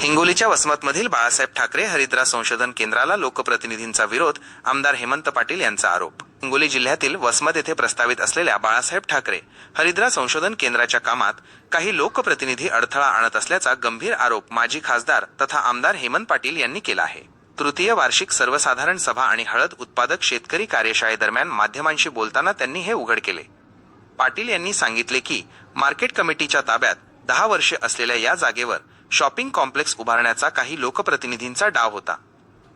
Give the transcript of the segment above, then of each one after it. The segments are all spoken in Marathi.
हिंगोलीच्या वसमतमधील बाळासाहेब ठाकरे हरिद्रा संशोधन केंद्राला लोकप्रतिनिधींचा विरोध आमदार हेमंत पाटील यांचा आरोप. हिंगोली जिल्ह्यातील वसमत येथे प्रस्तावित असलेल्या बाळासाहेब ठाकरे हरिद्रा संशोधन केंद्राच्या कामात काही लोकप्रतिनिधी अडथळा आणत असल्याचा गंभीर आरोप माजी खासदार तथा आमदार हेमंत पाटील यांनी केला आहे. तृतीय वार्षिक सर्वसाधारण सभा आणि हळद उत्पादक शेतकरी कार्यशाळेदरम्यान माध्यमांशी बोलताना त्यांनी हे उघड केले. पाटील यांनी सांगितले की मार्केट कमिटीच्या ताब्यात दहा वर्षे असलेल्या या जागेवर शॉपिंग कॉम्प्लेक्स उभारण्याचा काही लोकप्रतिनिधींचा डाव होता.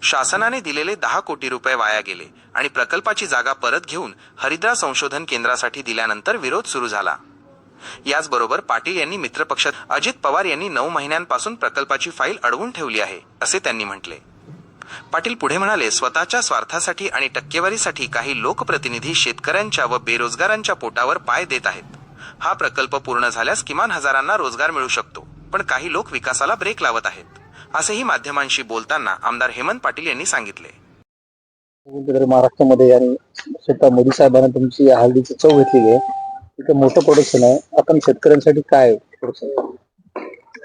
शासनाने दिलेले दहा कोटी रुपये वाया गेले आणि प्रकल्पाची जागा परत घेऊन हरिद्रा संशोधन केंद्रासाठी दिल्यानंतर विरोध सुरू झाला. याचबरोबर पाटील यांनी मित्रपक्षात अजित पवार यांनी नऊ महिन्यांपासून प्रकल्पाची फाईल अडवून ठेवली आहे असे त्यांनी म्हटले. पाटील पुढे म्हणाले स्वतःच्या स्वार्थासाठी आणि टक्केवारीसाठी काही लोकप्रतिनिधी शेतकऱ्यांच्या व बेरोजगारांच्या पोटावर पाय देत आहेत. हा प्रकल्प पूर्ण झाल्यास किमान हजारांना रोजगार मिळू शकतो. पण काही लोक विकासाला ब्रेक लावत आहेत असेही माध्यमांशी बोलताना आमदार हेमंत पाटील यांनी सांगितले. महाराष्ट्रामध्ये आणि स्वतः मोदी साहेबांना तुमची हळदीची चव घेतलेली आहे. इथं मोठं प्रोडक्शन आहे. आपण शेतकऱ्यांसाठी काय प्रोडक्शन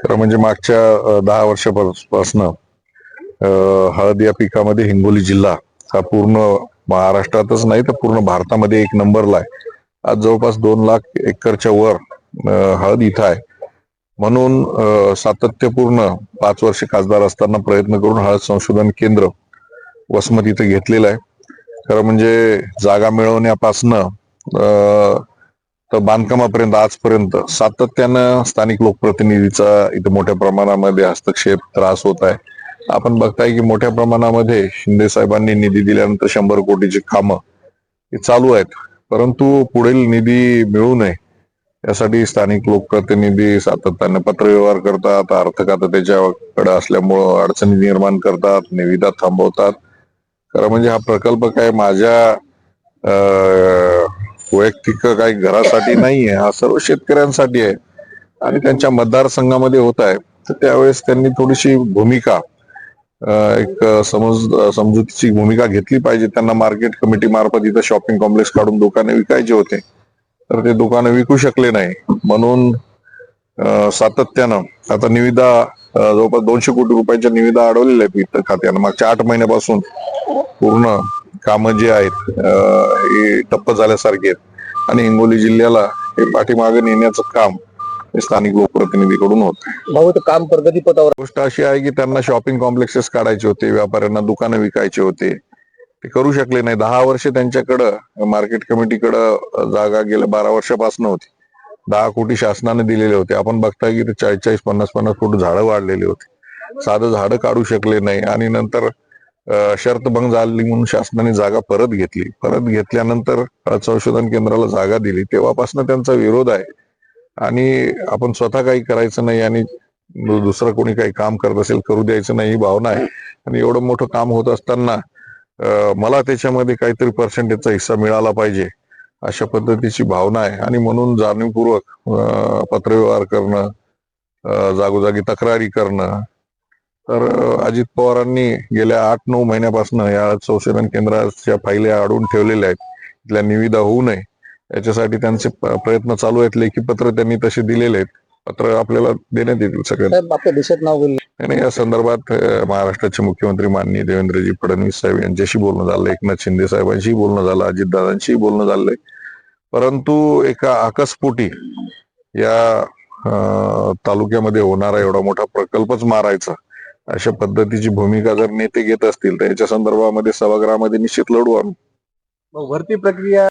खरं म्हणजे मागच्या दहा वर्षापासून हळद या पिकामध्ये हिंगोली जिल्हा हा पूर्ण महाराष्ट्रातच नाही तर पूर्ण भारतामध्ये एक नंबरला आहे. आज जवळपास दोन लाख एकरच्या वर हळद इथं आहे. म्हणून सातत्यपूर्ण पाच वर्ष खासदार असताना प्रयत्न करून हळद संशोधन केंद्र वसमत इथं घेतलेलं आहे. खरं म्हणजे जागा मिळवण्यापासनं तर बांधकामापर्यंत आजपर्यंत सातत्यानं स्थानिक लोकप्रतिनिधीचा इथं मोठ्या प्रमाणामध्ये हस्तक्षेप त्रास होत आहे. आपण बघताय की मोठ्या प्रमाणामध्ये शिंदे साहेबांनी निधी दिल्यानंतर शंभर कोटीची कामं ही चालू आहेत. परंतु पुढील निधी मिळू नये यासाठी स्थानिक लोकप्रतिनिधी सातत्याने पत्रव्यवहार करतात. अर्थ खातं त्याच्याकडे असल्यामुळं अडचणी निर्माण करतात निविदा थांबवतात. खरं म्हणजे हा प्रकल्प काय माझ्या वैयक्तिक काही घरासाठी नाहीये हा सर्व शेतकऱ्यांसाठी आहे. आणि त्यांच्या मतदारसंघामध्ये होत आहे. तर त्यावेळेस त्यांनी थोडीशी भूमिका एक समज समजुतीची भूमिका घेतली पाहिजे. त्यांना मार्केट कमिटी मार्फत इथं शॉपिंग कॉम्प्लेक्स काढून दुकाने विकायचे होते. तर ते दुकानं विकू शकले नाही. म्हणून सातत्यानं आता निविदा जवळपास दोनशे कोटी रुपयाच्या निविदा अडवलेल्या आहेत वित्त खात्यानं. मागच्या आठ महिन्यापासून पूर्ण कामं जी आहेत हे ठप्प झाल्यासारखी आहेत. आणि हिंगोली जिल्ह्याला हे पाठीमागे नेण्याचं काम हे स्थानिक लोकप्रतिनिधीकडून होत भाऊ काम प्रगतीपथावर गोष्ट अशी आहे की त्यांना शॉपिंग कॉम्प्लेक्सेस काढायचे होते व्यापाऱ्यांना दुकानं विकायचे होते. ते करू शकले नाही. दहा वर्ष त्यांच्याकडं मार्केट कमिटीकडं जागा गेल्या बारा वर्षापासून होती. दहा कोटी शासनाने दिलेले होते. आपण बघताय की ते चाळीस चाळीस पन्नास पन्नास फूट झाडं वाढलेली होती. साधं झाडं काढू शकले नाही आणि नंतर शर्त भंग झाली म्हणून शासनाने जागा परत घेतली. परत घेतल्यानंतर संशोधन केंद्राला जागा दिली. तेव्हापासून त्यांचा विरोध आहे. आणि आपण स्वतः काही करायचं नाही आणि दुसरं कोणी काही काम करत असेल करू द्यायचं नाही ही भावना आहे. आणि एवढं मोठं काम होत असताना मला त्याच्यामध्ये काहीतरी पर्सेंटेजचा हिस्सा मिळाला पाहिजे अशा पद्धतीची भावना आहे. आणि म्हणून जाणीवपूर्वक पत्रव्यवहार करणं जागोजागी तक्रारी करणं. तर अजित पवारांनी गेल्या आठ नऊ महिन्यापासून या संशोधन केंद्राच्या फायल्या अडून ठेवलेल्या आहेत. इथल्या निविदा होऊ नये. याच्यासाठी त्यांचे प्रयत्न चालू आहेत. लेखी पत्र त्यांनी तसे दिलेले आहेत. पत्र आपल्याला देण्यात येतील सगळ्यांना. साहेब आपल्या देशात नाव गेलं आणि या संदर्भात महाराष्ट्राचे मुख्यमंत्री माननीय देवेंद्रजी फडणवीस साहेब यांच्याशी बोलणं झालं एकनाथ शिंदे साहेबांशी बोलणं झालं अजितदादांशी बोलणं झालंय. परंतु एका आकस्फोटी या तालुक्यामध्ये होणारा एवढा मोठा प्रकल्पच मारायचा अशा पद्धतीची भूमिका जर नेते घेत असतील तर याच्या संदर्भामध्ये सभागृहामध्ये निश्चित लढू आम्ही भरती प्रक्रिया